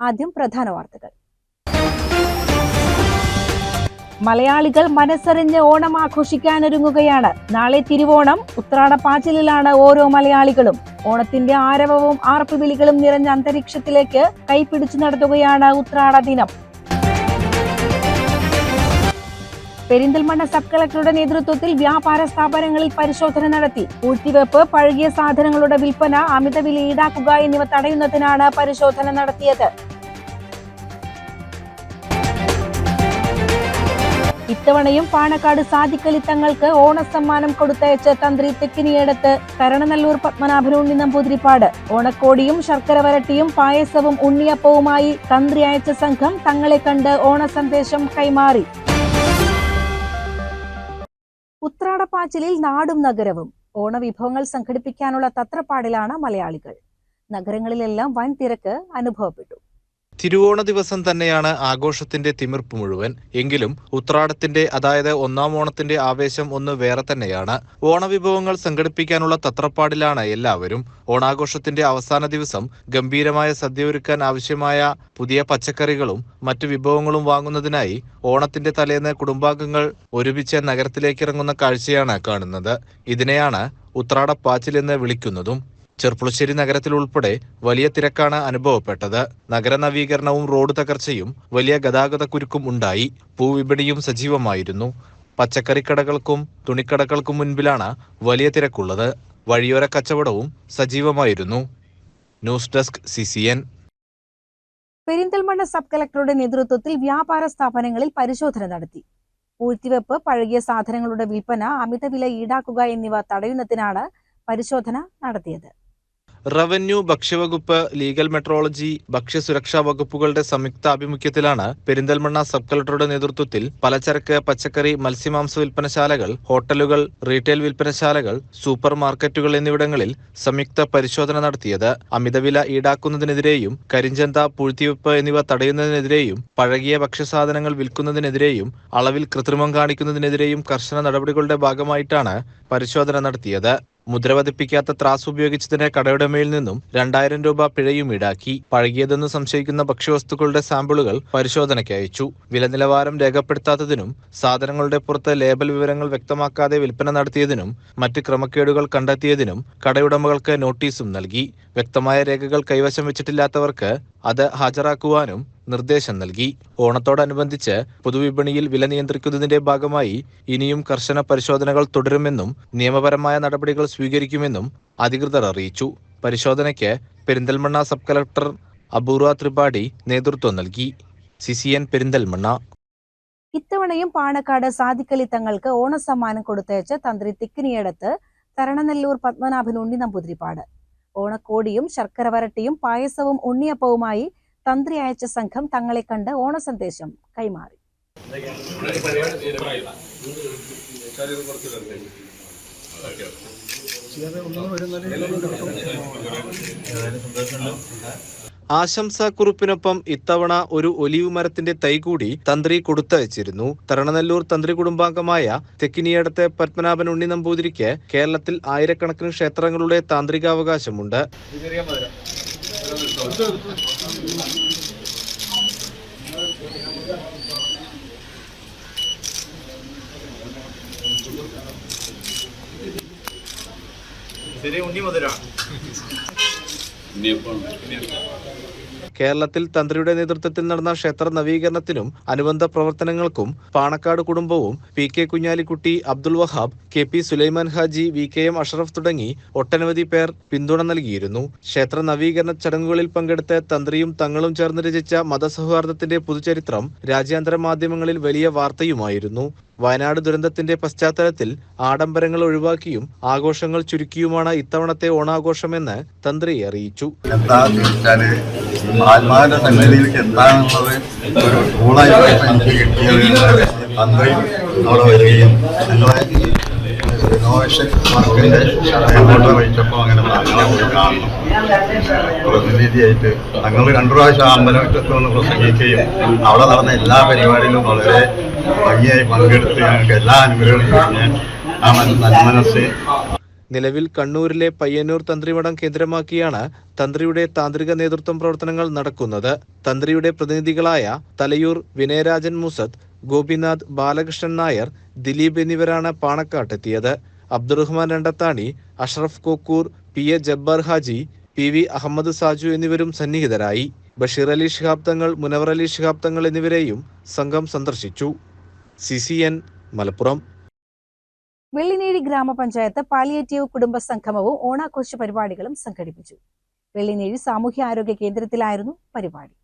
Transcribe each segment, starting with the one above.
ആദ്യം പ്രധാന വാർത്തകൾ. മലയാളികൾ മനസ്സറിഞ്ഞ് ഓണം ആഘോഷിക്കാനൊരുങ്ങുകയാണ്. നാളെ തിരുവോണം ഉത്രാടപ്പാച്ചിലിലാണ് ഓരോ മലയാളികളും. ഓണത്തിന്റെ ആരവവും ആർപ്പുവിളികളും നിറഞ്ഞ അന്തരീക്ഷത്തിലേക്ക് കൈപിടിച്ചു നടത്തുകയാണ് ഉത്രാട ദിനം. പെരിന്തൽമണ്ണ സബ് കളക്ടറുടെ നേതൃത്വത്തിൽ വ്യാപാര സ്ഥാപനങ്ങളിൽ പരിശോധന നടത്തി. പൂഴ്ത്തിവെപ്പ് പഴകിയ സാധനങ്ങളുടെ വിൽപ്പന അമിത വില ഈടാക്കുക എന്നിവ തടയുന്നതിനാണ് പരിശോധന നടത്തിയത്. ഇത്തവണയും പാണക്കാട് സാധിക്കലിത്തങ്ങൾക്ക് ഓണസമ്മാനം കൊടുത്തയച്ച് തന്ത്രി തെക്കിനിയടത്ത് കരണനല്ലൂർ പത്മനാഭനുണ്ണി നമ്പൂതിരിപ്പാട് ഓണക്കോടിയും ശർക്കര വരട്ടിയും പായസവും ഉണ്ണിയപ്പവുമായി തന്ത്രി അയച്ച സംഘം തങ്ങളെ കണ്ട് ഓണസന്ദേശം കൈമാറി. ഉത്രാടപ്പാച്ചിലിൽ നാടും നഗരവും. ഓണവിഭവങ്ങൾ സംഘടിപ്പിക്കാനുള്ള തത്രപ്പാടിലാണ് മലയാളികൾ. നഗരങ്ങളിലെല്ലാം വൻ തിരക്ക് അനുഭവപ്പെട്ടു. തിരുവോണ ദിവസം തന്നെയാണ് ആഘോഷത്തിന്റെ തിമിർപ്പ് മുഴുവൻ. എങ്കിലും ഉത്രാടത്തിന്റെ അതായത് ഒന്നാം ഓണത്തിന്റെ ആവേശം ഒന്ന് വേറെ തന്നെയാണ്. ഓണവിഭവങ്ങൾ സംഘടിപ്പിക്കാനുള്ള തത്രപ്പാടിലാണ് എല്ലാവരും. ഓണാഘോഷത്തിന്റെ അവസാന ദിവസം ഗംഭീരമായ സദ്യ ഒരുക്കാൻ ആവശ്യമായ പുതിയ പച്ചക്കറികളും മറ്റു വിഭവങ്ങളും വാങ്ങുന്നതിനായി ഓണത്തിന്റെ തലേന്ന് കുടുംബാംഗങ്ങൾ ഒരുമിച്ച് നഗരത്തിലേക്ക് ഇറങ്ങുന്ന കാഴ്ചയാണ് കാണുന്നത്. ഇതിനെയാണ് ഉത്രാടപ്പാച്ചിൽ എന്ന് വിളിക്കുന്നതും ചെർപ്പുളശ്ശേരി നഗരത്തിൽ ഉൾപ്പെടെ വലിയ തിരക്കാണ് അനുഭവപ്പെട്ടത്. നഗര നവീകരണവും റോഡ് തകർച്ചയും വലിയ ഗതാഗത കുരുക്കും ഉണ്ടായി. പൂവിപണിയും സജീവമായിരുന്നു. പച്ചക്കറിക്കടകൾക്കും തുണിക്കടകൾക്കും മുൻപിലാണ് വലിയ തിരക്കുള്ളത്. വഴിയോര കച്ചവടവും സജീവമായിരുന്നു. News desk CCN. Perinthalmanna sub കളക്ടറുടെ നേതൃത്വത്തിൽ വ്യാപാര സ്ഥാപനങ്ങളിൽ പരിശോധന നടത്തി. പൂഴ്ത്തിവെപ്പ് പഴകിയ സാധനങ്ങളുടെ വിൽപ്പന അമിതവില ഈടാക്കുക എന്നിവ തടയുന്നതിനാണ് പരിശോധന നടത്തിയത്. റവന്യൂ ഭക്ഷ്യവകുപ്പ് ലീഗൽ മെട്രോളജി ഭക്ഷ്യസുരക്ഷാ വകുപ്പുകളുടെ സംയുക്ത ആഭിമുഖ്യത്തിലാണ് പെരിന്തൽമണ്ണ സബ് കളക്ടറുടെ നേതൃത്വത്തിൽ പലചരക്ക് പച്ചക്കറി മത്സ്യമാംസ വിൽപ്പനശാലകൾ ഹോട്ടലുകൾ റീറ്റെയിൽ വിൽപ്പനശാലകൾ സൂപ്പർ മാർക്കറ്റുകൾ എന്നിവിടങ്ങളിൽ സംയുക്ത പരിശോധന നടത്തിയത്. അമിതവില ഈടാക്കുന്നതിനെതിരെയും കരിഞ്ചന്ത പൂഴ്ത്തിവെപ്പ് എന്നിവ തടയുന്നതിനെതിരെയും പഴകിയ ഭക്ഷ്യസാധനങ്ങൾ വിൽക്കുന്നതിനെതിരെയും അളവിൽ കൃത്രിമം കാണിക്കുന്നതിനെതിരെയും കർശന നടപടികളുടെ ഭാഗമായിട്ടാണ് പരിശോധന നടത്തിയത്. മുദ്ര പതിപ്പിക്കാത്ത ത്രാസ് ഉപയോഗിച്ചതിന് കടയുടമയിൽ നിന്നും രണ്ടായിരം രൂപ പിഴയും ഈടാക്കി. പഴകിയതെന്ന് സംശയിക്കുന്ന ഭക്ഷ്യവസ്തുക്കളുടെ സാമ്പിളുകൾ പരിശോധനയ്ക്ക് അയച്ചു. വില നിലവാരം രേഖപ്പെടുത്താത്തതിനും സാധനങ്ങളുടെ പുറത്ത് ലേബൽ വിവരങ്ങൾ വ്യക്തമാക്കാതെ വിൽപ്പന നടത്തിയതിനും മറ്റ് ക്രമക്കേടുകൾ കണ്ടെത്തിയതിനും കടയുടമകൾക്ക് നോട്ടീസും നൽകി. വ്യക്തമായ രേഖകൾ കൈവശം വെച്ചിട്ടില്ലാത്തവർക്ക് അത് ഹാജരാക്കുവാനും നിർദ്ദേശം നൽകി. ഓണത്തോടനുബന്ധിച്ച് പൊതുവിപണിയിൽ വില നിയന്ത്രിക്കുന്നതിന്റെ ഭാഗമായി ഇനിയും കർശന പരിശോധനകൾ തുടരുമെന്നും നിയമപരമായ നടപടികൾ സ്വീകരിക്കുമെന്നും അധികൃതർ അറിയിച്ചു. പരിശോധനയ്ക്ക് പെരിന്തൽമണ്ണ സബ് കളക്ടർ അപൂർവ ത്രിപാഠി നേതൃത്വം നൽകി. സിസിഎൻ പെരിന്തൽമണ്ണ. ഇത്തവണയും പാണക്കാട് സാധിക്കലി തങ്ങൾക്ക് ഓണസമ്മാനം കൊടുത്തയച്ച തന്ത്രി തിക്കിനിയടത്ത് തരണനെല്ലൂർ പത്മനാഭൻ ഉണ്ണി നമ്പൂതിരിപ്പാട്. ഓണക്കോടിയും ശർക്കര വരട്ടിയും പായസവും ഉണ്ണിയപ്പവുമായി തന്ത്രി അയച്ച സംഘം തങ്ങളെ കണ്ട് ഓണസന്ദേശം കൈമാറി. ആശംസാക്കുറിപ്പിനൊപ്പം ഇത്തവണ ഒരു ഒലിവ് മരത്തിന്റെ തൈ കൂടി തന്ത്രി കൊടുത്തയച്ചിരുന്നു. തരണനെല്ലൂർ തന്ത്രി കുടുംബാംഗമായ തെക്കിനിയടത്തെ പത്മനാഭൻ ഉണ്ണി നമ്പൂതിരിക്ക് കേരളത്തിൽ ആയിരക്കണക്കിന് ക്ഷേത്രങ്ങളുടെ താന്ത്രികാവകാശമുണ്ട്. കേരളത്തിൽ തന്ത്രിയുടെ നേതൃത്വത്തിൽ നടന്ന ക്ഷേത്ര നവീകരണത്തിനും അനുബന്ധ പ്രവർത്തനങ്ങൾക്കും പാണക്കാട് കുടുംബവും P K Kunhalikutty Abdul Wahab K P Sulaiman Haji V K M Ashraf തുടങ്ങി ഒട്ടനവധി പേർ പിന്തുണ നൽകിയിരുന്നു. ക്ഷേത്ര നവീകരണ ചടങ്ങുകളിൽ പങ്കെടുത്ത് തന്ത്രിയും തങ്ങളും ചേർന്ന് രചിച്ച മതസൗഹാർദ്ദത്തിന്റെ പുതുചരിത്രം രാജ്യാന്തര മാധ്യമങ്ങളിൽ വലിയ വാർത്തയുമായിരുന്നു. വയനാട് ദുരന്തത്തിന്റെ പശ്ചാത്തലത്തിൽ ആഡംബരങ്ങൾ ഒഴിവാക്കിയും ആഘോഷങ്ങൾ ചുരുക്കിയുമാണ് ഇത്തവണത്തെ ഓണാഘോഷമെന്ന് തന്ത്രി അറിയിച്ചു. എന്താണെന്നുള്ളത് ഒരു തന്ത്രി അവിടെ വരികയും ഞങ്ങളെ റിനോവേഷൻ വർക്കിന്റെ അങ്ങോട്ട് വഹിച്ചപ്പോൾ അങ്ങനെ പ്രതിനിധിയായിട്ട് ഞങ്ങൾ രണ്ടു പ്രാവശ്യം അമ്പലമുറ്റത്ത് വന്ന് പ്രസംഗിക്കുകയും അവിടെ നടന്ന എല്ലാ പരിപാടിയിലും വളരെ ഭംഗിയായി പങ്കെടുത്ത് ഞങ്ങൾക്ക് എല്ലാ അനുഗ്രഹങ്ങളും ആ മന- നന്മനസ് നിലവിൽ കണ്ണൂരിലെ പയ്യന്നൂർ തന്ത്രിമഠം കേന്ദ്രമാക്കിയാണ് തന്ത്രിയുടെ താന്ത്രിക നേതൃത്വം പ്രവർത്തനങ്ങൾ നടക്കുന്നത്. തന്ത്രിയുടെ പ്രതിനിധികളായ തലയൂർ വിനയരാജൻ മുസദ് ഗോപിനാഥ് ബാലകൃഷ്ണൻ നായർ ദിലീപ് എന്നിവരാണ് പാണക്കാട്ടെത്തിയത്. Abdurahman Randathani Ashraf Kokkur P A Jabbar Haji P V Ahammed Saju എന്നിവരും സന്നിഹിതരായി. ബഷീർ അലി ശിഹാബ് തങ്ങൾ മുനവർ അലി ശിഹാബ് തങ്ങൾ എന്നിവരെയും സംഘം സന്ദർശിച്ചു. C C N Malappuram. Vellinezhi ഗ്രാമപഞ്ചായത്ത് പാലിയേറ്റീവ് കുടുംബ സംഗമവും ഓണാഘോഷ പരിപാടികളും സംഘടിപ്പിച്ചു. വെള്ളിനേഴി സാമൂഹ്യ ആരോഗ്യ കേന്ദ്രത്തിലായിരുന്നു പരിപാടി.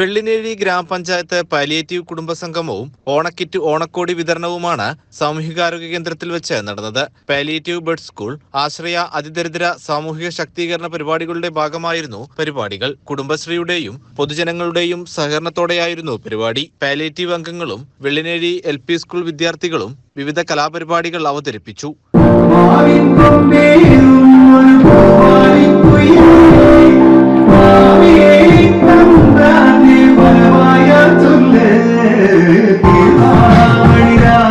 വെള്ളിനേഴി ഗ്രാമപഞ്ചായത്ത് പാലിയേറ്റീവ് കുടുംബ സംഗമവും ഓണക്കിറ്റ് ഓണക്കോടി വിതരണവുമാണ് സാമൂഹികാരോഗ്യ കേന്ദ്രത്തിൽ വെച്ച് നടന്നത്. പാലിയേറ്റീവ് ബെഡ് സ്കൂൾ ആശ്രയ അതിദരിദ്ര സാമൂഹിക ശാക്തീകരണ പരിപാടികളുടെ ഭാഗമായിരുന്നു പരിപാടികൾ. കുടുംബശ്രീയുടെയും പൊതുജനങ്ങളുടെയും സഹകരണത്തോടെയായിരുന്നു പരിപാടി. പാലിയേറ്റീവ് അംഗങ്ങളും വെള്ളിനേഴി എൽ സ്കൂൾ വിദ്യാർത്ഥികളും വിവിധ കലാപരിപാടികൾ അവതരിപ്പിച്ചു. വെള്ളിനേഴി എൽ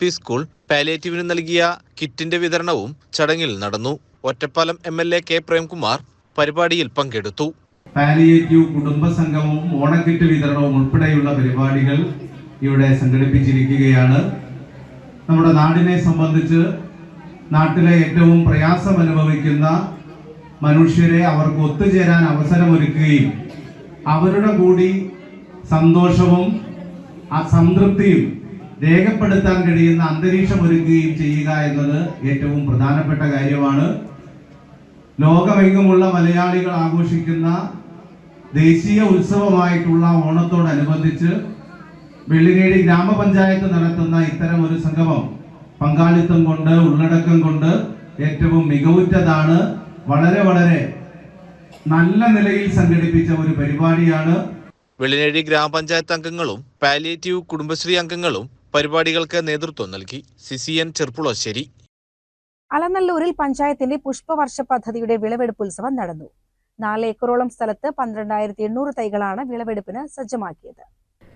പി സ്കൂൾ പാലിയേറ്റീവിന് നൽകിയ കിറ്റിന്റെ വിതരണവും ചടങ്ങിൽ നടന്നു. Ottapalam M L A K Premkumar പരിപാടിയിൽ പങ്കെടുത്തു. പാലിയേറ്റീവ് കുടുംബ സംഗമവും ഓണക്കിറ്റ് വിതരണവും ഉൾപ്പെടെയുള്ള പരിപാടികൾ ഇവിടെ സംഘടിപ്പിച്ചിരിക്കുകയാണ്. നമ്മുടെ നാടിനെ സംബന്ധിച്ച് നാട്ടിലെ ഏറ്റവും പ്രയാസം അനുഭവിക്കുന്ന മനുഷ്യരെ അവർക്ക് ഒത്തുചേരാൻ അവസരമൊരുക്കുകയും അവരുടെ കൂടി സന്തോഷവും ആ സംതൃപ്തിയും രേഖപ്പെടുത്താൻ കഴിയുന്ന അന്തരീക്ഷം ഒരുക്കുകയും ചെയ്യുക എന്നത് ഏറ്റവും പ്രധാനപ്പെട്ട കാര്യമാണ്. ലോകമെങ്ങുമുള്ള മലയാളികൾ ആഘോഷിക്കുന്ന ദേശീയ ഉത്സവമായിട്ടുള്ള ഓണത്തോടനുബന്ധിച്ച് വെള്ളിനേടി ഗ്രാമപഞ്ചായത്ത് നടത്തുന്ന ഇത്തരം ഒരു സംഗമം പങ്കാളിത്തം കൊണ്ട് ഉള്ളടക്കം കൊണ്ട് ഏറ്റവും മികവുറ്റതാണ്. വളരെ വളരെ നല്ല നിലയിൽ സംഘടിപ്പിച്ച ഒരു പരിപാടിയാണ്. വെള്ളിനേഴി ഗ്രാമപഞ്ചായത്ത് അംഗങ്ങളും പാലിയേറ്റീവ് കുടുംബശ്രീ അംഗങ്ങളും പരിപാടികൾക്ക് നേതൃത്വം നൽകി സിസിയൻ ചെർപ്പുളശ്ശേരി. അലനല്ലൂരിൽ പഞ്ചായത്തിന്റെ പുഷ്പവർഷ പദ്ധതിയുടെ വിളവെടുപ്പ് ഉത്സവം നടന്നു. നാല് ഏക്കറോളം സ്ഥലത്ത് പന്ത്രണ്ടായിരത്തി എണ്ണൂറ് തൈകളാണ് വിളവെടുപ്പിന് സജ്ജമാക്കിയത്.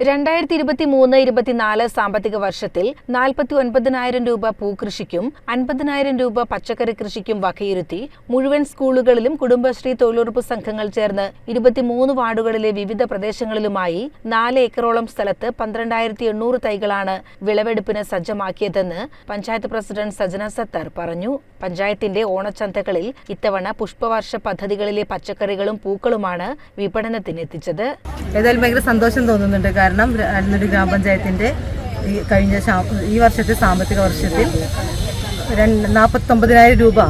രണ്ടായിരത്തി ഇരുപത്തി മൂന്ന് ഇരുപത്തിനാല് സാമ്പത്തിക വർഷത്തിൽ നാൽപ്പത്തി ഒൻപതിനായിരം രൂപ പൂക്കൃഷിക്കും അൻപതിനായിരം രൂപ പച്ചക്കറി കൃഷിക്കും വകയിരുത്തി മുഴുവൻ സ്കൂളുകളിലും കുടുംബശ്രീ തൊഴിലുറപ്പ് സംഘങ്ങൾ ചേർന്ന് ഇരുപത്തിമൂന്ന് വാർഡുകളിലെ വിവിധ പ്രദേശങ്ങളിലുമായി നാല് ഏക്കറോളം സ്ഥലത്ത് പന്ത്രണ്ടായിരത്തി എണ്ണൂറ് തൈകളാണ് വിളവെടുപ്പിന് സജ്ജമാക്കിയതെന്ന് പഞ്ചായത്ത് പ്രസിഡന്റ് സജന സത്തർ പറഞ്ഞു. പഞ്ചായത്തിന്റെ ഓണച്ചന്തകളിൽ ഇത്തവണ പുഷ്പവർഷ പദ്ധതികളിലെ പച്ചക്കറികളും പൂക്കളുമാണ് വിപണനത്തിനെത്തിച്ചത്. ഏതായാലും ഭയങ്കര സന്തോഷം തോന്നുന്നുണ്ട്. കാരണം അരുന്നൂർ ഗ്രാമപഞ്ചായത്തിന്റെ ഈ കഴിഞ്ഞ ഈ വർഷത്തെ സാമ്പത്തിക വർഷത്തിൽ രണ്ട് നാൽപ്പത്തൊമ്പതിനായിരം രൂപ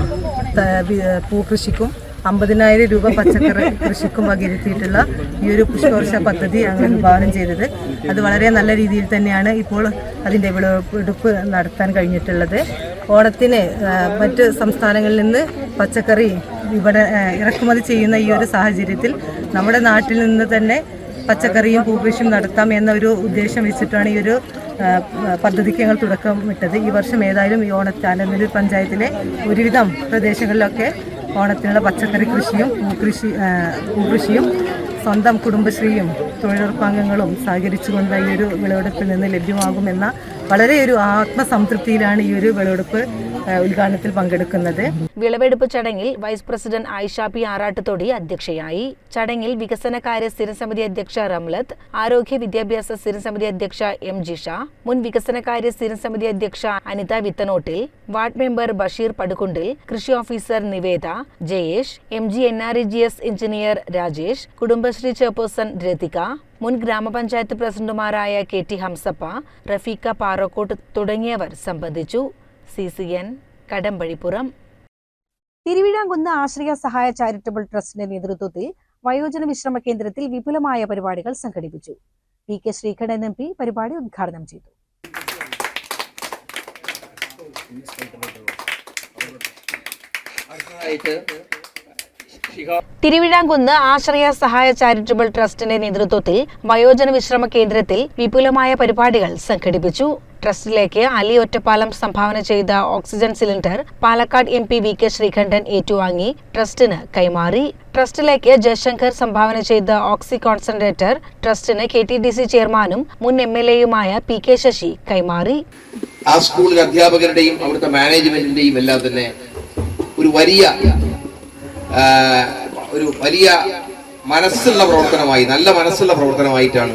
പൂക്കൃഷിക്കും അമ്പതിനായിരം രൂപ പച്ചക്കറി കൃഷിക്കും വകയിരുത്തിയിട്ടുള്ള ഈ ഒരു പുഷ്പവർഷ പദ്ധതി അങ്ങനെ വിഭാവനം ചെയ്തത്. അത് വളരെ നല്ല രീതിയിൽ തന്നെയാണ് ഇപ്പോൾ അതിന്റെ വിളവെടുപ്പ് നടത്താൻ കഴിഞ്ഞിട്ടുള്ളത്. ഓണത്തിന് മറ്റ് സംസ്ഥാനങ്ങളിൽ നിന്ന് പച്ചക്കറി ഇവിടെ ഇറക്കുമതി ചെയ്യുന്ന ഈ ഒരു സാഹചര്യത്തിൽ നമ്മുടെ നാട്ടിൽ നിന്ന് തന്നെ പച്ചക്കറിയും പൂക്കൃഷിയും നടത്താം എന്നൊരു ഉദ്ദേശം വെച്ചിട്ടാണ് ഈ ഒരു പദ്ധതിക്ക് ഞങ്ങൾ തുടക്കമിട്ടത് ഈ വർഷം ഏതായാലും ഈ ഓണത്തെ പഞ്ചായത്തിലെ ഒരുവിധം പ്രദേശങ്ങളിലൊക്കെ ഓണത്തിനുള്ള പച്ചക്കറി കൃഷിയും പൂക്കൃഷി പൂകൃഷിയും സ്വന്തം കുടുംബശ്രീയും തൊഴിലുറപ്പാംഗങ്ങളും സഹകരിച്ചുകൊണ്ട് ഈ ഒരു വിളവെടുപ്പിൽ നിന്ന് ലഭ്യമാകുമെന്ന വളരെ ഒരു ആത്മസംതൃപ്തിയിലാണ് ഈ ഒരു വിളവെടുപ്പ് ഉദ്ഘാടനത്തിൽ പങ്കെടുക്കുന്നത്. വിളവെടുപ്പ് ചടങ്ങിൽ vice president Ayisha P Arattuthodi അധ്യക്ഷയായി. ചടങ്ങിൽ വികസനകാര്യ സ്ഥിരസമിതി അധ്യക്ഷ റംലത്ത് ആരോഗ്യ വിദ്യാഭ്യാസ സ്ഥിരസമിതി അധ്യക്ഷ എം ജിഷ മുൻ വികസനകാര്യ സ്ഥിരസമിതി അധ്യക്ഷ അനിത വിത്തനോട്ടിൽ വാർഡ് മെമ്പർ ബഷീർ പടുകുണ്ടിൽ കൃഷി officer Niveda Jayesh M G N R E G S engineer Rajesh Kudumbashree chairperson Rathika മുൻ ഗ്രാമപഞ്ചായത്ത് പ്രസിഡന്റുമാരായ കെ ടി ഹംസപ്പ റഫീഖ പാറക്കോട്ട് തുടങ്ങിയവർ സംബന്ധിച്ചു. C C N Kadambazhipuram. Thiruvizhamkunnu Ashraya സഹായ ചാരിറ്റബിൾ ട്രസ്റ്റിന്റെ നേതൃത്വത്തിൽ വയോജന വിശ്രമ കേന്ദ്രത്തിൽ വിപുലമായ പരിപാടികൾ സംഘടിപ്പിച്ചു. P K Sreekandan M P പരിപാടി ഉദ്ഘാടനം ചെയ്തു. തിരുവിഴാംകുന്ന് ആശ്രയ സഹായ ചാരിറ്റബിൾ ട്രസ്റ്റിന്റെ നേതൃത്വത്തിൽ വയോജന വിശ്രമ കേന്ദ്രത്തിൽ വിപുലമായ പരിപാടികൾ സംഘടിപ്പിച്ചു. ട്രസ്റ്റിലേക്ക് അലി ഒറ്റപ്പാലം സംഭാവന ചെയ്ത oxygen cylinder Palakkad M P V K Sreekandan ഏറ്റുവാങ്ങി ട്രസ്റ്റിന് കൈമാറി. ട്രസ്റ്റിലേക്ക് ജയശങ്കർ സംഭാവന ചെയ്ത ഓക്സി കോൺസെൻട്രേറ്റർ ട്രസ്റ്റിന് കെ ടി ഡി സി ചെയർമാനും മുൻ എം എൽ എയുമായ പി കെ ശശി കൈമാറി. ആ സ്കൂളിലെ അധ്യാപകരുടെയും അവിടുത്തെ മാനേജ്മെന്റിന്റെയും എല്ലാം തന്നെ ഒരു വലിയ ഒരു വലിയ മനസ്സുള്ള പ്രവർത്തനമായി നല്ല മനസ്സുള്ള പ്രവർത്തനമായിട്ടാണ്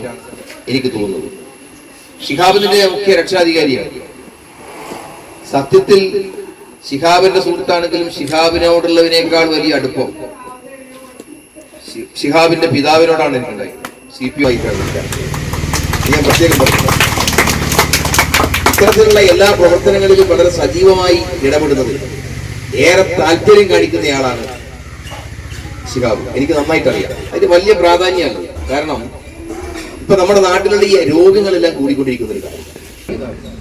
എനിക്ക് തോന്നുന്നത്. ഷിഹാബിന്റെ മുഖ്യ രക്ഷാധികാരിയാണ്. സത്യത്തിൽ ഷിഹാബിന്റെ സുഹൃത്താണെങ്കിലും ഷിഹാബിനോടുള്ളതിനേക്കാൾ വലിയ അടുപ്പം ഷിഹാബിന്റെ പിതാവിനോടാണ് എനിക്കുണ്ടായത്. സി പി ഐ ഞാൻ പ്രത്യേകം പറഞ്ഞു ഇത്തരത്തിലുള്ള എല്ലാ പ്രവർത്തനങ്ങളിലും വളരെ സജീവമായി ഇടപെടുന്നത് ഏറെ താല്പര്യം കാണിക്കുന്നയാളാണ് ശിഹാബ് എനിക്ക് നന്നായിട്ട് അറിയാം അതിന് വലിയ പ്രാധാന്യമാണ് കാരണം ഇപ്പൊ നമ്മുടെ നാട്ടിലുള്ള ഈ രോഗങ്ങളെല്ലാം കൂടിക്കൊണ്ടിരിക്കുന്ന ഒരു കാര്യം.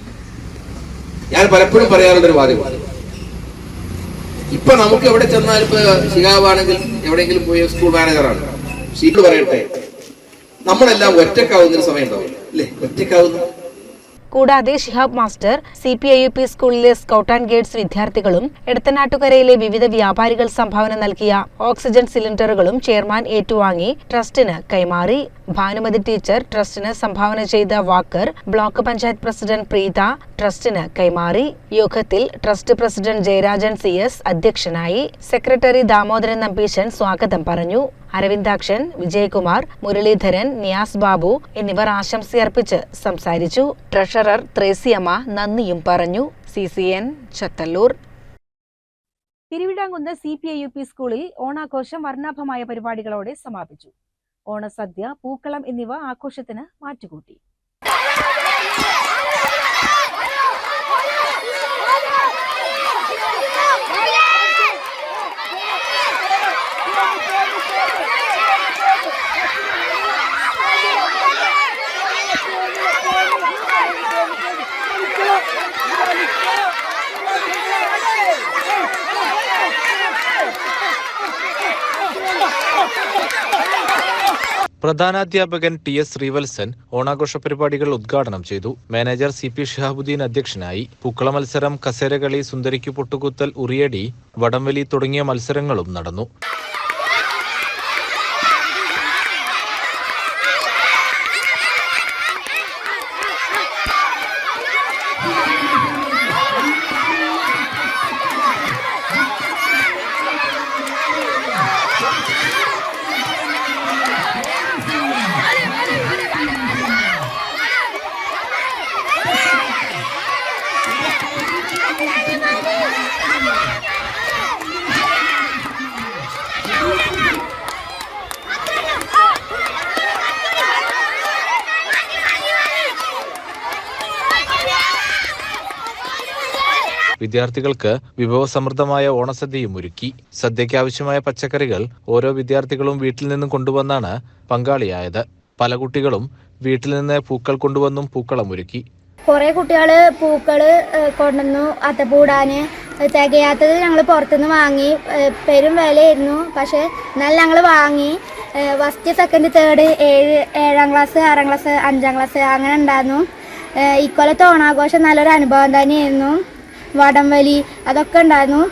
ഞാൻ പലപ്പോഴും പറയാറുള്ള ഒരു വാദമാണ് ഇപ്പൊ നമുക്ക് എവിടെ ചെന്നാൽ ഇപ്പൊ ശിഹാബാണെങ്കിൽ എവിടെയെങ്കിലും പോയ സ്കൂൾ മാനേജറാണ് ഷീറ്റ് പറയട്ടെ നമ്മളെല്ലാം ഒറ്റക്കാവുന്ന ഒരു സമയം ഉണ്ടാവും. അല്ലേ? ഒറ്റക്കാവുന്ന കൂടാതെ Shihab master C P I U P സ്കൂളിലെ സ്കൗട്ട് ആൻഡ് ഗൈഡ്സ് വിദ്യാർത്ഥികളും എടത്തനാട്ടുകരയിലെ വിവിധ വ്യാപാരികൾ സംഭാവന നൽകിയ ഓക്സിജൻ സിലിണ്ടറുകളും ചെയർമാൻ ഏറ്റുവാങ്ങി ട്രസ്റ്റിന് കൈമാറി. ഭാനുമതി ടീച്ചർ ട്രസ്റ്റിന് സംഭാവന ചെയ്ത walker block panchayat president Preetha ട്രസ്റ്റിന് കൈമാറി. യോഗത്തിൽ trust president Jayarajan C S അധ്യക്ഷനായി. സെക്രട്ടറി ദാമോദരൻ നമ്പീശൻ സ്വാഗതം പറഞ്ഞു. അരവിന്ദാക്ഷൻ വിജയകുമാർ മുരളീധരൻ നിയാസ് ബാബു എന്നിവർ ആശംസയർപ്പിച്ച് സംസാരിച്ചു. ട്രഷറർ ത്രേസ്യമ്മ നന്ദിയും പറഞ്ഞു. C C N Chathallur. Thiruvidamkunnu C P I U P സ്കൂളിൽ ഓണാഘോഷം വർണാഭമായ പരിപാടികളോടെ സമാപിച്ചു. ഓണസദ്യ പൂക്കളം എന്നിവ ആഘോഷത്തിന് മാറ്റുകൂട്ടി. പ്രധാനാധ്യാപകൻ ടി എസ് ശ്രീവത്സൻ ഓണാഘോഷ പരിപാടികൾ ഉദ്ഘാടനം ചെയ്തു. മാനേജർ സി പി ഷിഹാബുദ്ദീൻ അധ്യക്ഷനായി. പൂക്കള മത്സരം കസേരകളി സുന്ദരിക്കു പൊട്ടുകുത്തൽ ഉറിയടി വടംവലി തുടങ്ങിയ മത്സരങ്ങളും നടന്നു. വിദ്യാർത്ഥികൾക്ക് വിഭവസമൃദ്ധമായ ഓണസദ്യയും ഒരുക്കി. സദ്യയ്ക്ക് ആവശ്യമായ പച്ചക്കറികൾ ഓരോ വിദ്യാർത്ഥികളും വീട്ടിൽ നിന്നും കൊണ്ടുവന്നാണ് പങ്കാളിയായത്. പല കുട്ടികളും വീട്ടിൽ നിന്ന് പൂക്കൾ കൊണ്ടുവന്നും പൂക്കളം ഒരുക്കി. കുറേ കുട്ടികൾ പൂക്കൾ കൊണ്ടുവന്നു. അത്തപ്പൂടാന് തികയാത്തത് ഞങ്ങൾ പുറത്തുനിന്ന് വാങ്ങി. പെരും വിലയായിരുന്നു. പക്ഷേ എന്നാലും ഞങ്ങൾ വാങ്ങി. ഫസ്റ്റ് സെക്കൻഡ് തേർഡ് ഏഴ് ഏഴാം ക്ലാസ് ആറാം ക്ലാസ് അഞ്ചാം ക്ലാസ് അങ്ങനെ ഉണ്ടായിരുന്നു. ഇക്കൊല്ലത്തെ ഓണാഘോഷം നല്ലൊരു അനുഭവം തന്നെയായിരുന്നു. വടംവലി അതൊക്കെ ഉണ്ടായിരുന്നു.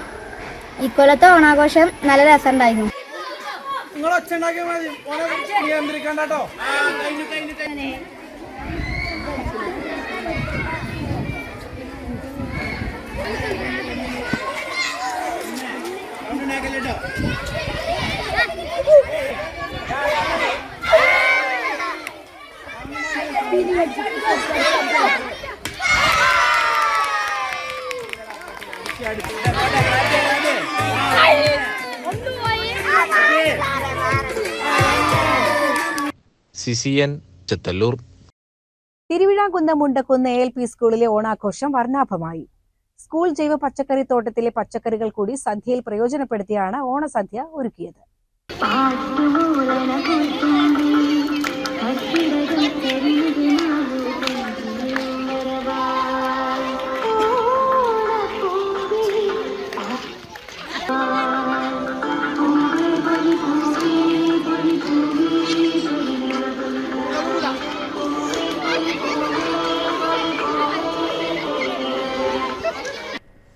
ഇക്കൊല്ലത്തെ ഓണാഘോഷം നല്ല രസമുണ്ടായിരുന്നു. Thank C N Chethallur Thiruvizhakunnam Mundakkunnu A L P സ്കൂളിലെ ഓണാഘോഷം വർണാഭമായി സ്കൂൾ ജൈവ പച്ചക്കറി തോട്ടത്തിലെ പച്ചക്കറികൾ കൂടി സദ്യയിൽ പ്രയോജനപ്പെടുത്തിയാണ് ഓണസദ്യ ഒരുക്കിയത്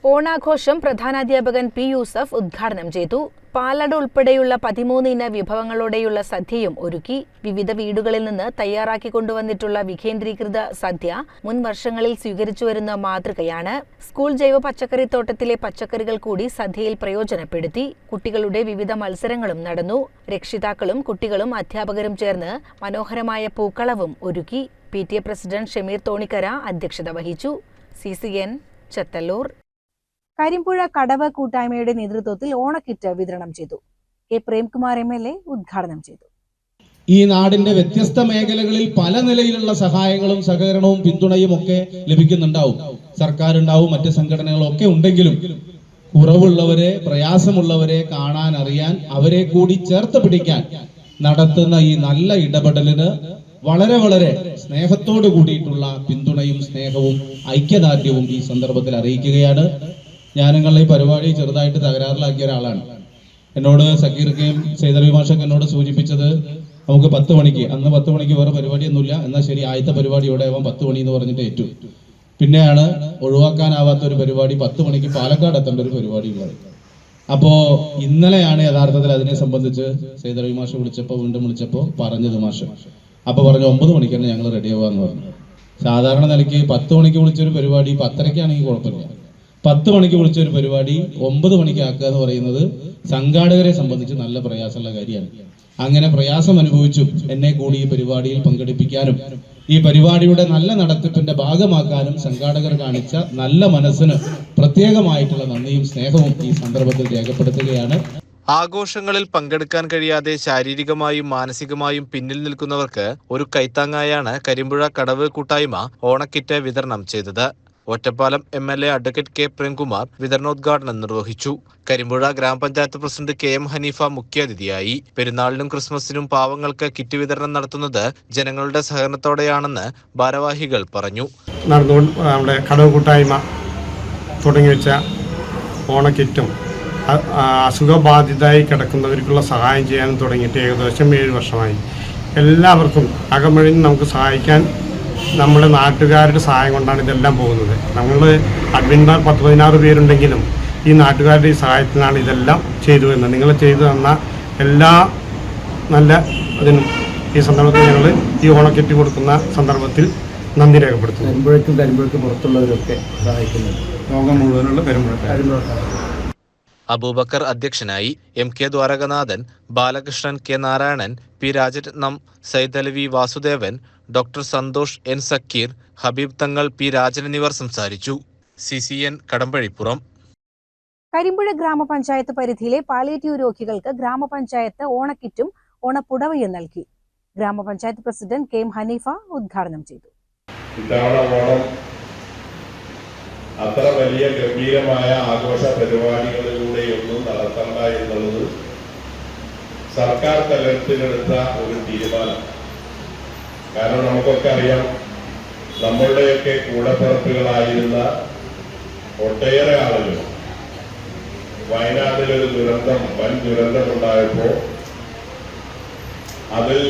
ഓണാഘോഷം പ്രധാനാധ്യാപകൻ പി യൂസഫ് ഉദ്ഘാടനം ചെയ്തു. പാലട ഉൾപ്പെടെയുള്ള പതിമൂന്ന് ഇന വിഭവങ്ങളോടെയുള്ള സദ്യയും ഒരുക്കി വിവിധ വീടുകളിൽ നിന്ന് തയ്യാറാക്കി കൊണ്ടുവന്നിട്ടുള്ള വികേന്ദ്രീകൃത സദ്യ മുൻ വർഷങ്ങളിൽ സ്വീകരിച്ചു വരുന്ന മാതൃകയാണ്. സ്കൂൾ ജൈവ പച്ചക്കറിത്തോട്ടത്തിലെ പച്ചക്കറികൾ കൂടി സദ്യയിൽ പ്രയോജനപ്പെടുത്തി കുട്ടികളുടെ വിവിധ മത്സരങ്ങളും നടന്നു. രക്ഷിതാക്കളും കുട്ടികളും അധ്യാപകരും ചേർന്ന് മനോഹരമായ പൂക്കളവും ഒരുക്കി P T A president Shameer Thonikkara അധ്യക്ഷത വഹിച്ചു. C C N Chathallur. Karimpuzha Kadava കൂട്ടായ്മയുടെ നേതൃത്വത്തിൽ ഓണക്കിറ്റ് വിതരണം ചെയ്തു. K. Premkumar M L A ഉദ്ഘാടനം ചെയ്തു. ഈ നാടിന്റെ വ്യത്യസ്ത മേഖലകളിൽ പല നിലയിലുള്ള സഹായങ്ങളും സഹകരണവും പിന്തുണയും ഒക്കെ ലഭിക്കുന്നുണ്ടാവും. സർക്കാർ ഉണ്ടാവും മറ്റ് സംഘടനകളും ഒക്കെ ഉണ്ടെങ്കിലും കുറവുള്ളവരെ പ്രയാസമുള്ളവരെ കാണാൻ അറിയാൻ അവരെ കൂടി ചേർത്ത് പിടിക്കാൻ നടത്തുന്ന ഈ നല്ല ഇടപെടലിന് വളരെ വളരെ സ്നേഹത്തോട് കൂടിയിട്ടുള്ള പിന്തുണയും സ്നേഹവും ഐക്യദാർഢ്യവും ഈ സന്ദർഭത്തിൽ അറിയിക്കുകയാണ്. ഞാൻ നിങ്ങളുടെ ഈ പരിപാടി ചെറുതായിട്ട് തകരാറിലാക്കിയ ഒരാളാണ്. എന്നോട് സക്കീർക്കയും സൈതലവി മാഷൊക്കെ എന്നോട് സൂചിപ്പിച്ചത് നമുക്ക് പത്ത് മണിക്ക് അന്ന് പത്ത് മണിക്ക് വേറെ പരിപാടിയൊന്നുമില്ല എന്നാൽ ശരി ആദ്യത്തെ പരിപാടി ഇവിടെ ആവാം പത്ത് മണി എന്ന് പറഞ്ഞിട്ട് ഏറ്റു. പിന്നെയാണ് ഒഴിവാക്കാനാവാത്ത ഒരു പരിപാടി പത്ത് മണിക്ക് പാലക്കാട് എത്തേണ്ട ഒരു പരിപാടി ഉള്ളത് അപ്പോ ഇന്നലെയാണ് യഥാർത്ഥത്തിൽ അതിനെ സംബന്ധിച്ച് സൈതലവി മാഷ് വിളിച്ചപ്പോൾ വീണ്ടും വിളിച്ചപ്പോൾ പറഞ്ഞത് മാഷ്. അപ്പോൾ പറഞ്ഞു ഒമ്പത് മണിക്ക് ഞങ്ങൾ റെഡി ആവാന്ന് പറഞ്ഞു. സാധാരണ നിലയ്ക്ക് പത്ത് മണിക്ക് വിളിച്ചൊരു പരിപാടി പത്തരയ്ക്കാണെങ്കിൽ കുഴപ്പമില്ല. പത്ത് മണിക്ക് വിളിച്ച ഒരു പരിപാടി ഒമ്പത് മണിക്ക് ആക്കുക എന്ന് പറയുന്നത് സംഘാടകരെ സംബന്ധിച്ച് നല്ല പ്രയാസമുള്ള കാര്യമാണ്. അങ്ങനെ പ്രയാസം അനുഭവിച്ചു എന്നെ കൂടി ഈ പരിപാടിയിൽ പങ്കെടുപ്പിക്കാനും ഈ പരിപാടിയുടെ നല്ല നടത്തിപ്പിന്റെ ഭാഗമാക്കാനും സംഘാടകർ കാണിച്ച നല്ല മനസ്സിന് പ്രത്യേകമായിട്ടുള്ള നന്ദിയും സ്നേഹവും ഈ സന്ദർഭത്തിൽ രേഖപ്പെടുത്തുകയാണ്. ആഘോഷങ്ങളിൽ പങ്കെടുക്കാൻ കഴിയാതെ ശാരീരികമായും മാനസികമായും പിന്നിൽ നിൽക്കുന്നവർക്ക് ഒരു കൈത്താങ്ങായാണ് കരിമ്പുഴ കടവ് കൂട്ടായ്മ ഓണക്കിറ്റ് വിതരണം ചെയ്തത്. Ottapalam M L A advocate K Premkumar വിതരണോദ്ഘാടനം നിർവഹിച്ചു. കരിമ്പുഴ ഗ്രാമപഞ്ചായത്ത് പ്രസിഡന്റ് കെ എം ഹനീഫ മുഖ്യാതിഥിയായി. പെരുന്നാളിനും ക്രിസ്മസിനും പാവങ്ങൾക്ക് കിറ്റ് വിതരണം നടത്തുന്നത് ജനങ്ങളുടെ സഹകരണത്തോടെയാണെന്ന് ഭാരവാഹികൾ പറഞ്ഞു. നമ്മുടെ കടവ് കൂട്ടായ്മ തുടങ്ങി വെച്ച ഓണക്കിറ്റും കിടക്കുന്നവർക്കുള്ള സഹായം ചെയ്യാൻ തുടങ്ങിയിട്ട് ഏകദേശം ഏഴ് വർഷമായി. എല്ലാവർക്കും അകമഴിഞ്ഞ് നമുക്ക് സഹായിക്കാൻ നമ്മുടെ നാട്ടുകാരുടെ സഹായം കൊണ്ടാണ് ഇതെല്ലാം പോകുന്നത്. നമ്മൾ അഡ്മിന്മാർ പത്ത് പതിനാറ് പേരുണ്ടെങ്കിലും ഈ നാട്ടുകാരുടെ ഈ സഹായത്തിനാണ് ഇതെല്ലാം ചെയ്തു വരുന്നത്. നിങ്ങൾ ചെയ്തു തന്ന എല്ലാ നല്ല ഇതിനും ഈ സന്ദർഭത്തിൽ ഞങ്ങൾ ഈ ഓണക്കിറ്റ് കൊടുക്കുന്ന സന്ദർഭത്തിൽ നന്ദി രേഖപ്പെടുത്തുന്നു. കരിമ്പുഴയ്ക്കും കരിമ്പുഴയ്ക്ക് പുറത്തുള്ളവരൊക്കെ സഹായിക്കുന്നു. ലോകം മുഴുവനുള്ള അബൂബക്കർ അധ്യക്ഷനായി M K Dwarakanathan Balakrishnan K Narayanan P Rajarathnam Saidalavi Vasudevan doctor Santhosh N Sakeer Habeeb Thangal P Rajan എന്നിവർ സംസാരിച്ചു. C C N Kadambazhipuram. Karimpuzha ഗ്രാമപഞ്ചായത്ത് പരിധിയിലെ പാലിയേറ്റീവ് രോഗികൾക്ക് ഗ്രാമപഞ്ചായത്ത് ഓണക്കിറ്റും ഓണപ്പുടവയും നൽകി. ഗ്രാമപഞ്ചായത്ത് പ്രസിഡന്റ് കെ എം ഹനീഫ ഉദ്ഘാടനം ചെയ്തു. അത്ര വലിയ ഗംഭീരമായ ആഘോഷ പരിപാടികളിലൂടെയൊന്നും നടത്തണ്ട എന്നുള്ളത് സർക്കാർ തലത്തിലെടുത്ത ഒരു തീരുമാനം. കാരണം നമുക്കൊക്കെ അറിയാം നമ്മളുടെയൊക്കെ കൂടപ്പിറപ്പുകളായിരുന്ന ഒട്ടേറെ ആളുകൾ വയനാട്ടിൽ ഒരു ദുരന്തം വൻ ദുരന്തമുണ്ടായപ്പോൾ അതിൽ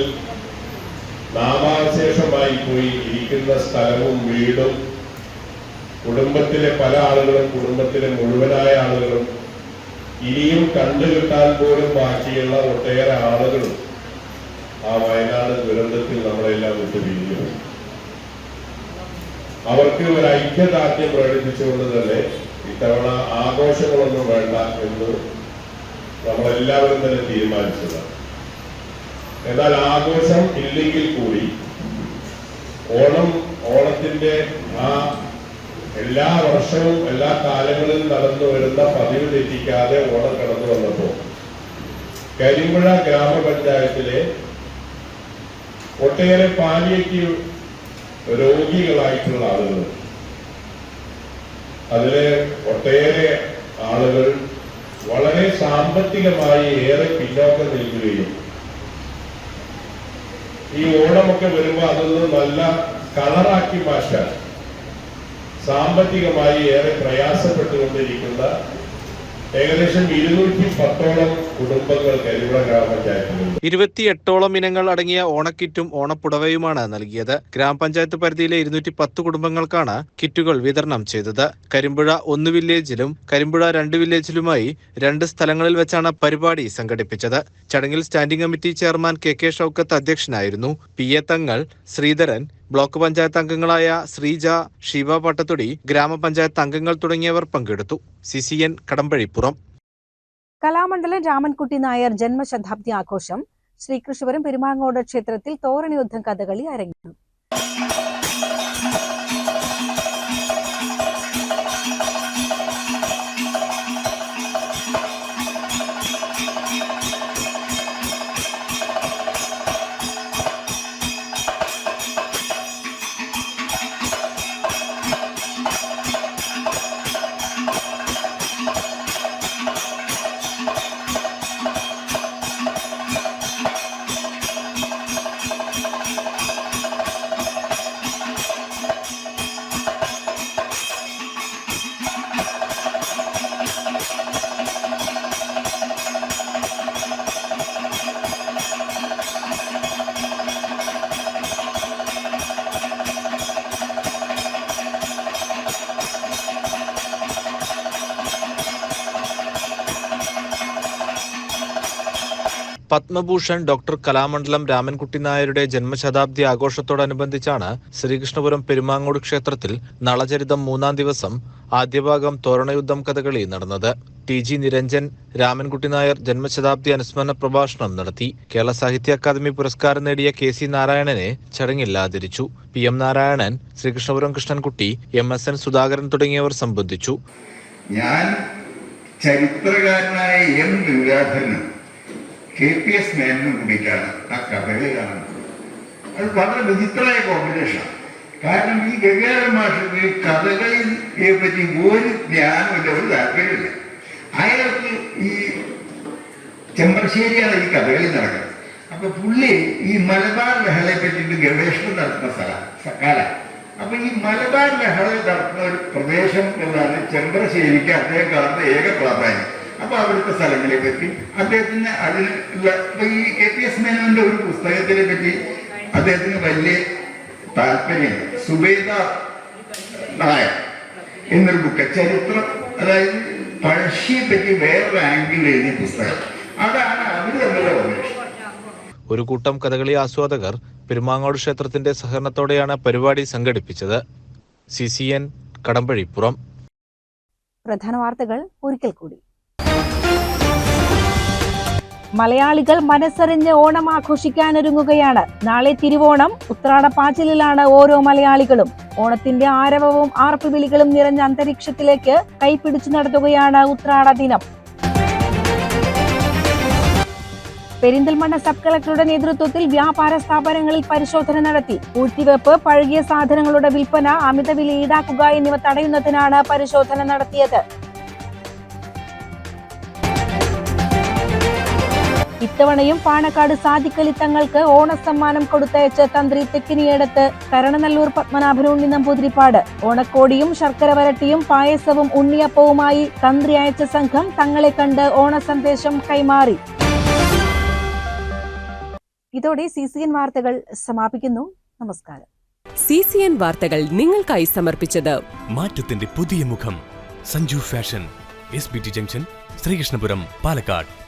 നാമാവശേഷമായി പോയി ഇരിക്കുന്ന സ്ഥലവും വീടും കുടുംബത്തിലെ പല ആളുകളും കുടുംബത്തിലെ മുഴുവനായ ആളുകളും ഇനിയും കണ്ടുകിട്ടാൻ പോലും ബാക്കിയുള്ള ഒട്ടേറെ ആളുകളും ആ വയനാട് ദുരന്തത്തിൽ നമ്മളെല്ലാം വിട്ടു പിരിഞ്ഞു അവർക്ക് ഒരു ഐക്യദാർഢ്യം പ്രകടിപ്പിച്ചുകൊണ്ട് തന്നെ ഇത്തവണ ആഘോഷങ്ങളൊന്നും വേണ്ട എന്ന് നമ്മളെല്ലാവരും തന്നെ തീരുമാനിച്ചതാണ്. എന്നാൽ ആഘോഷം ഇല്ലെങ്കിൽ കൂടി ഓണം ഓണത്തിന്റെ ആ എല്ലാ വർഷവും എല്ലാ കാലങ്ങളിലും നടന്നു വരുന്ന പതിവ് തെറ്റിക്കാതെ ഓണം കടന്നു വന്നപ്പോൾ കരിമ്പുഴ ഗ്രാമപഞ്ചായത്തിലെ ഒട്ടേറെ പാലിയേറ്റീവ് രോഗികളായിട്ടുള്ള ആളുകൾ. അതിലെ ഒട്ടേറെ ആളുകൾ വളരെ സാമ്പത്തികമായി ഏറെ പിന്നോക്കം നിൽക്കുകയും ഈ ഓണമൊക്കെ വരുമ്പോൾ അതൊന്ന് നല്ല കളറാക്കി മാറ്റാൻ സാമ്പത്തികമായി ഏറെ പ്രയാസപ്പെട്ടുകൊണ്ടിരിക്കുന്ന ഏകദേശം ഇരുന്നൂറ്റി പത്തോളം ഇരുപത്തിയെട്ടോളം ഇനങ്ങൾ അടങ്ങിയ ഓണക്കിറ്റും ഓണപ്പുടവയുമാണ് നൽകിയത്. ഗ്രാമപഞ്ചായത്ത് പരിധിയിലെ ഇരുന്നൂറ്റി പത്ത് കുടുംബങ്ങൾക്കാണ് കിറ്റുകൾ വിതരണം ചെയ്തത്. കരിമ്പുഴ ഒന്ന് വില്ലേജിലും കരിമ്പുഴ രണ്ട് വില്ലേജിലുമായി രണ്ട് സ്ഥലങ്ങളിൽ വെച്ചാണ് പരിപാടി സംഘടിപ്പിച്ചത്. ചടങ്ങിൽ standing committee chairman K K Shoukath അധ്യക്ഷനായിരുന്നു. P A Thangal Sreedharan block panchayat അംഗങ്ങളായ ശ്രീജ ഷീബ പട്ടത്തുടി ഗ്രാമപഞ്ചായത്ത് അംഗങ്ങൾ തുടങ്ങിയവർ പങ്കെടുത്തു. C C N Kadambazhipuram. Kalamandalam Ramankutty Nair ജന്മശതാബ്ദി ആഘോഷം ശ്രീകൃഷ്ണപുരം പെരുമാങ്ങോട് ക്ഷേത്രത്തിൽ തോരണയുദ്ധം കഥകളി അരങ്ങേറും. പത്മഭൂഷൺ ഡോക്ടർ കലാമണ്ഡലം രാമൻകുട്ടി നായരുടെ ജന്മശതാബ്ദി ആഘോഷത്തോടനുബന്ധിച്ചാണ് ശ്രീകൃഷ്ണപുരം പെരുമാങ്ങോട് ക്ഷേത്രത്തിൽ നളചരിതം മൂന്നാം ദിവസം ആദ്യഭാഗം തോരണയുദ്ധം കഥകളി നടന്നത്. ടി ജി നിരഞ്ജൻ രാമൻകുട്ടി നായർ ജന്മശതാബ്ദി അനുസ്മരണ പ്രഭാഷണം നടത്തി. കേരള സാഹിത്യ അക്കാദമി പുരസ്കാരം നേടിയ കെ സി നാരായണനെ ചടങ്ങിൽ ആദരിച്ചു P M Narayanan Sreekrishnapuram Krishnankutty M S N Sudhakaran തുടങ്ങിയവർ സംബന്ധിച്ചു. ഞാൻ ചരിത്രകാരനായ എം ഗംഗാധരനും കെ പി എസ് മേനനും കൂടിയിട്ടാണ് ആ കഥകളി കാണുന്നത്. അത് വളരെ വിചിത്രമായ കോമ്പിനേഷനാണ് കാരണം ഈ ഗംഗാധര മാഷക്ക് കഥകളിയെ പറ്റി ഒരു ജ്ഞാനമില്ല ഒരു താല്പര്യമില്ല അയാൾക്ക് ഈ ചെമ്പശ്ശേരിയാണ് ഈ കഥകളി നടക്കുന്നത്. അപ്പൊ പുള്ളി ഈ മലബാർ ലഹളയെ പറ്റിയിട്ട് ഗവേഷണം നടത്തുന്ന സ്ഥല സക്കാല. അപ്പൊ ഈ മലബാർ ലഹള നടത്തുന്ന ഒരു പ്രദേശം എന്നാണ് ചെമ്പ്രശ്ശേരിക്ക് അദ്ദേഹം കാണുന്ന ഏക പ്രാധാന്യം. അപ്പൊ അവിടുത്തെ സ്ഥലങ്ങളെ പറ്റി അദ്ദേഹത്തിന് അതിന് ഇപ്പൊ ഈ കെ പി എസ് മേനോന്റെ ഒരു പുസ്തകത്തിനെ പറ്റി അദ്ദേഹത്തിന് വലിയ താല്പര്യം. സുബേദ നായർ എന്നൊരു ബുക്ക് ചരിത്രം. അതായത് പഴശ്ശിയെ പറ്റി വേറൊരു ആംഗിൾ എഴുതിയ പുസ്തകം. അതാണ് അവർ തമ്മിലുള്ള കോമ്പിനേഷൻ ഒരു കൂട്ടം കഥകളി ആസ്വാദകർ പെരുമാങ്ങോട് ക്ഷേത്രത്തിന്റെ സഹകരണത്തോടെയാണ് പരിപാടി സംഘടിപ്പിച്ചത്. C C N Kadambazhippuram. പ്രധാന വാർത്തകൾ ഒരിക്കൽ കൂടി. മലയാളികൾ മനസ്സറിഞ്ഞ് ഓണം ആഘോഷിക്കാനൊരുങ്ങുകയാണ്. നാളെ തിരുവോണം ഉത്രാടപ്പാച്ചിലിലാണ് ഓരോ മലയാളികളും. ഓണത്തിന്റെ ആരവവും ആർപ്പുവിളികളും നിറഞ്ഞ അന്തരീക്ഷത്തിലേക്ക് കൈപിടിച്ചു നടത്തുകയാണ് ഉത്രാട ദിനം. പെരിന്തൽമണ്ണ സബ് കളക്ടറുടെ നേതൃത്വത്തിൽ വ്യാപാര സ്ഥാപനങ്ങളിൽ പരിശോധന നടത്തി. പൂഴ്ത്തിവെപ്പ് പഴകിയ സാധനങ്ങളുടെ വിൽപ്പന അമിതവില ഈടാക്കുക എന്നിവ തടയുന്നതിനാണ് പരിശോധന നടത്തിയത്. ഇത്തവണയും പാണക്കാട് സാദിക്കലി തങ്ങൾക്ക് ഓണസമ്മാനം കൊടുത്തയച്ച തന്ത്രി തെക്കിനിയടത്ത് കരണനല്ലൂർ പത്മനാഭനുണ്ണി നമ്പൂതിരിപ്പാട് ഓണക്കോടിയും ശർക്കര വരട്ടിയും പായസവും ഉണ്ണിയപ്പവുമായി തന്ത്രി അയച്ച സംഘം തങ്ങളെ കണ്ട് ഓണസന്ദേശം കൈമാറി. ഇതോടെ സി സി എൻ വാർത്തകൾ സമാപിക്കുന്നു. നമസ്കാരം. സി സി എൻ വാർത്തകൾ നിങ്ങൾക്കായി സമർപ്പിച്ചത് മാറ്റത്തിന്റെ പുതിയ മുഖം Sanju fashion S B T junction Sreekrishnapuram Palakkad.